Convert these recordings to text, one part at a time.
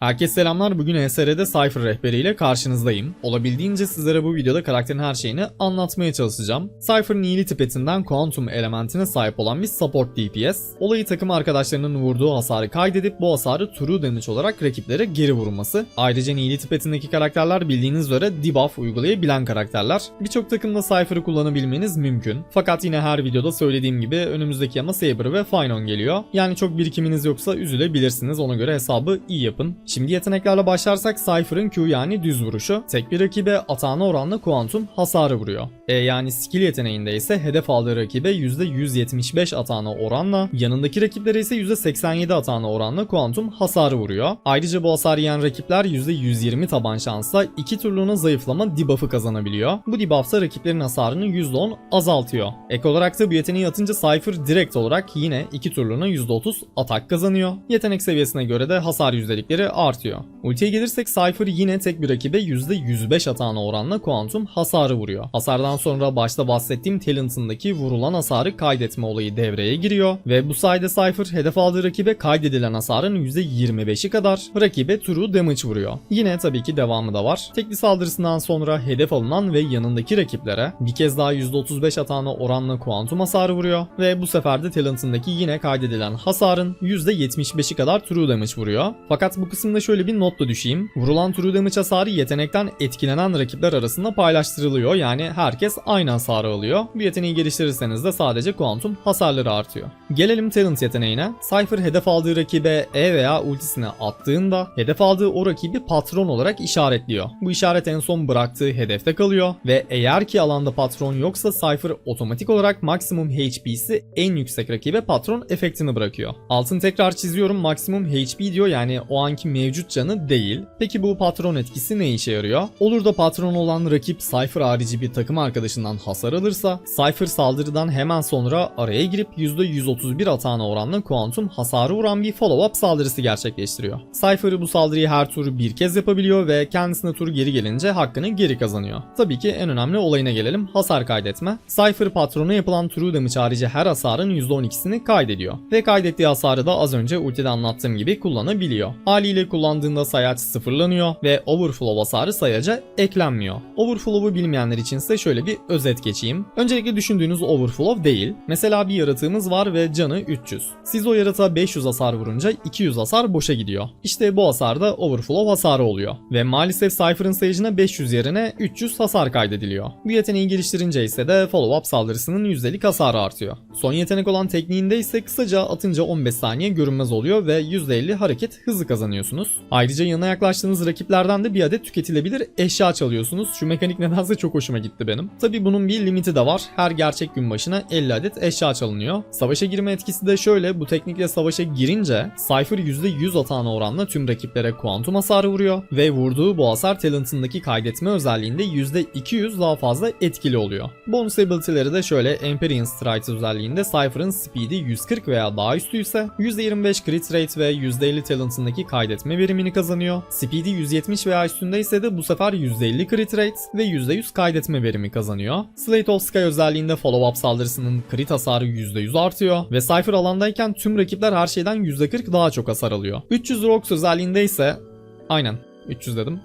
Herkese selamlar. Bugün ESR'de Cypher rehberiyle karşınızdayım. Olabildiğince sizlere bu videoda karakterin her şeyini anlatmaya çalışacağım. Cypher Nihility petinden Quantum elementine sahip olan bir support DPS. Olayı takım arkadaşlarının vurduğu hasarı kaydedip bu hasarı true damage olarak rakiplere geri vurması. Ayrıca Nihility petindeki karakterler bildiğiniz üzere debuff uygulayabilen karakterler. Birçok takımda Cypher'ı kullanabilmeniz mümkün. Fakat yine her videoda söylediğim gibi önümüzdeki yama Saber ve Finon geliyor. Yani çok birikiminiz yoksa üzülebilirsiniz. Ona göre hesabı iyi yapın. Şimdi yeteneklerle başlarsak Cypher'ın Q yani düz vuruşu. Tek bir rakibe atağına oranla kuantum hasarı vuruyor. E yani skill yeteneğinde ise hedef aldığı rakibe %175 atağına oranla, yanındaki rakiplere ise %87 atağına oranla kuantum hasarı vuruyor. Ayrıca bu hasar yiyen rakipler %120 taban şansla iki turluğuna zayıflama debuff'ı kazanabiliyor. Bu debuff da rakiplerin hasarını %10 azaltıyor. Ek olarak da bu yeteneği atınca Cypher direkt olarak yine iki turluğuna %30 atak kazanıyor. Yetenek seviyesine göre de hasar yüzdelikleri artıyor. Ultiye gelirsek Cypher yine tek bir rakibe %105 atağına oranla kuantum hasarı vuruyor. Hasardan sonra başta bahsettiğim Talent'ındaki vurulan hasarı kaydetme olayı devreye giriyor ve bu sayede Cypher hedef aldığı rakibe kaydedilen hasarın %25'i kadar rakibe true damage vuruyor. Yine tabii ki devamı da var. Tekli saldırısından sonra hedef alınan ve yanındaki rakiplere bir kez daha %35 atağına oranla kuantum hasarı vuruyor ve bu sefer de Talent'ındaki yine kaydedilen hasarın %75'i kadar true damage vuruyor. Fakat bu kısımda şöyle bir not da düşeyim. Vurulan true damage hasarı yetenekten etkilenen rakipler arasında paylaştırılıyor. Yani herkes aynı hasarı alıyor. Bu yeteneği geliştirirseniz de sadece kuantum hasarları artıyor. Gelelim Talent yeteneğine. Cypher hedef aldığı rakibe E veya ultisine attığında hedef aldığı o rakibi patron olarak işaretliyor. Bu işaret en son bıraktığı hedefte kalıyor ve eğer ki alanda patron yoksa Cypher otomatik olarak maksimum HP'si en yüksek rakibe patron efektini bırakıyor. Altın tekrar çiziyorum maksimum HP diyor yani o anki mevcut canı değil. Peki bu patron etkisi ne işe yarıyor? Olur da patron olan rakip Cypher harici bir takım arkadaşından hasar alırsa Cypher saldırıdan hemen sonra araya girip %131 atağına oranla kuantum hasarı vuran bir follow-up saldırısı gerçekleştiriyor. Cypher bu saldırıyı her tur bir kez yapabiliyor ve kendisine tur geri gelince hakkını geri kazanıyor. Tabii ki en önemli olayına gelelim hasar kaydetme. Cypher patrona yapılan true damage harici her hasarın %12'sini kaydediyor. Ve kaydettiği hasarı da az önce ultide anlattığım gibi kullanabiliyor. Haliyle kullandığında sayaç sıfırlanıyor ve overflow hasarı sayaca eklenmiyor. Overflow'u bilmeyenler için ise şöyle bir özet geçeyim. Öncelikle düşündüğünüz overflow değil. Mesela bir yaratığımız var ve canı 300. Siz o yaratığa 500 hasar vurunca 200 hasar boşa gidiyor. İşte bu hasar da overflow hasarı oluyor. Ve maalesef Cypher'ın sayıcına 500 yerine 300 hasar kaydediliyor. Bu yeteneği geliştirince ise de follow-up saldırısının yüzdelik hasarı artıyor. Son yetenek olan tekniğinde ise kısaca atınca 15 saniye görünmez oluyor ve %50 hareket hızı kazanıyorsunuz. Ayrıca yanına yaklaştığınız rakiplerden de bir adet tüketilebilir eşya çalıyorsunuz. Şu mekanik nedense çok hoşuma gitti benim. Tabi bunun bir limiti de var. Her gerçek gün başına 50 adet eşya çalınıyor. Savaşa girme etkisi de şöyle. Bu teknikle savaşa girince Cypher %100 atağına oranla tüm rakiplere kuantum hasarı vuruyor ve vurduğu bu hasar talentındaki kaydetme özelliğinde %200 daha fazla etkili oluyor. Bonus ability'leri de şöyle Empyrean Strike özelliğinde Cypher'ın speed'i 140 veya daha üstü ise %25 crit rate ve %50 talentındaki kaydetme verimini kazanıyor. Speed'i 170 veya üstünde ise de bu sefer %50 crit rate ve %100 kaydetme verimi kazanıyor. Slate of Sky özelliğinde follow-up saldırısının crit hasarı %100 artıyor ve Cypher alandayken tüm rakipler her şeyden %40 daha çok hasar alıyor. 300 Rocks özelliğinde ise aynen 300 dedim.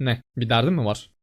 Ne? Bir derdin mi var?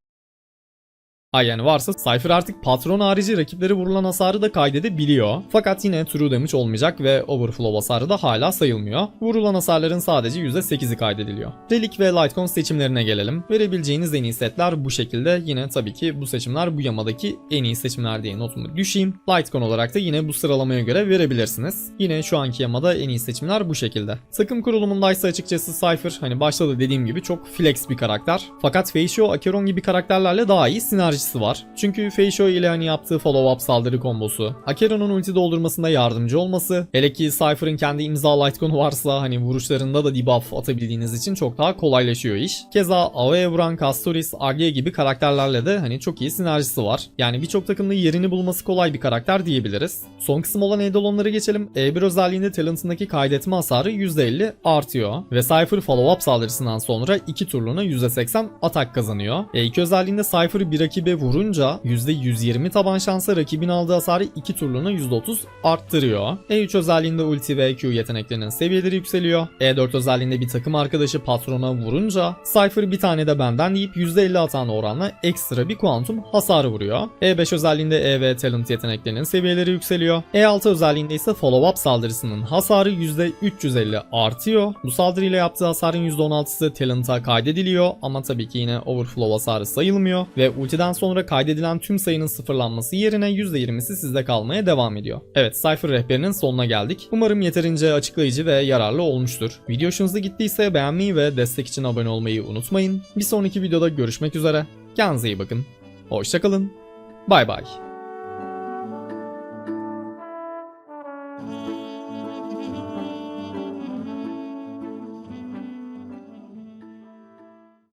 Ay yani varsa Cypher artık patron harici rakipleri vurulan hasarı da kaydedebiliyor. Fakat yine true damage olmayacak ve overflow hasarı da hala sayılmıyor. Vurulan hasarların sadece %8'i kaydediliyor. Relic ve Lightcon seçimlerine gelelim. Verebileceğiniz en iyi setler bu şekilde. Yine tabii ki bu seçimler bu yamadaki en iyi seçimler diye notumu düşeyim. Lightcon olarak da yine bu sıralamaya göre verebilirsiniz. Yine şu anki yamada en iyi seçimler bu şekilde. Takım kurulumundaysa açıkçası Cypher hani başta da dediğim gibi çok flex bir karakter. Fakat Feisho, Acheron gibi karakterlerle daha iyi sinerji sinerjisi var. Çünkü Feisho ile hani yaptığı follow-up saldırı kombosu, Akeron'un ulti doldurmasında yardımcı olması, hele ki Cypher'ın kendi imza Lightcon'u varsa hani vuruşlarında da debuff atabildiğiniz için çok daha kolaylaşıyor iş. Keza AoE vuran Castoris, Arge gibi karakterlerle de hani çok iyi sinerjisi var. Yani birçok takımda yerini bulması kolay bir karakter diyebiliriz. Son kısım olan Eidolon'lara geçelim. E1 özelliğinde talentındaki kaydetme hasarı %50 artıyor. Ve Cypher follow-up saldırısından sonra 2 turluğuna %80 atak kazanıyor. E2 özelliğinde Cypher bir rakibe rakibe vurunca %120 taban şansa rakibin aldığı hasarı 2 turluğuna %30 arttırıyor. E3 özelliğinde ulti ve Q yeteneklerinin seviyeleri yükseliyor. E4 özelliğinde bir takım arkadaşı patrona vurunca Cypher bir tane de benden deyip %50 atan oranla ekstra bir kuantum hasarı vuruyor. E5 özelliğinde E ve talent yeteneklerinin seviyeleri yükseliyor. E6 özelliğinde ise follow up saldırısının hasarı %350 artıyor. Bu saldırıyla yaptığı hasarın %16'sı talent'a kaydediliyor ama tabii ki yine overflow hasarı sayılmıyor ve ultiden sonra kaydedilen tüm sayının sıfırlanması yerine %20'si sizde kalmaya devam ediyor. Evet Cypher rehberinin sonuna geldik. Umarım yeterince açıklayıcı ve yararlı olmuştur. Video hoşunuza gittiyse beğenmeyi ve destek için abone olmayı unutmayın. Bir sonraki videoda görüşmek üzere. Kendinize iyi bakın. Hoşçakalın. Bay bay.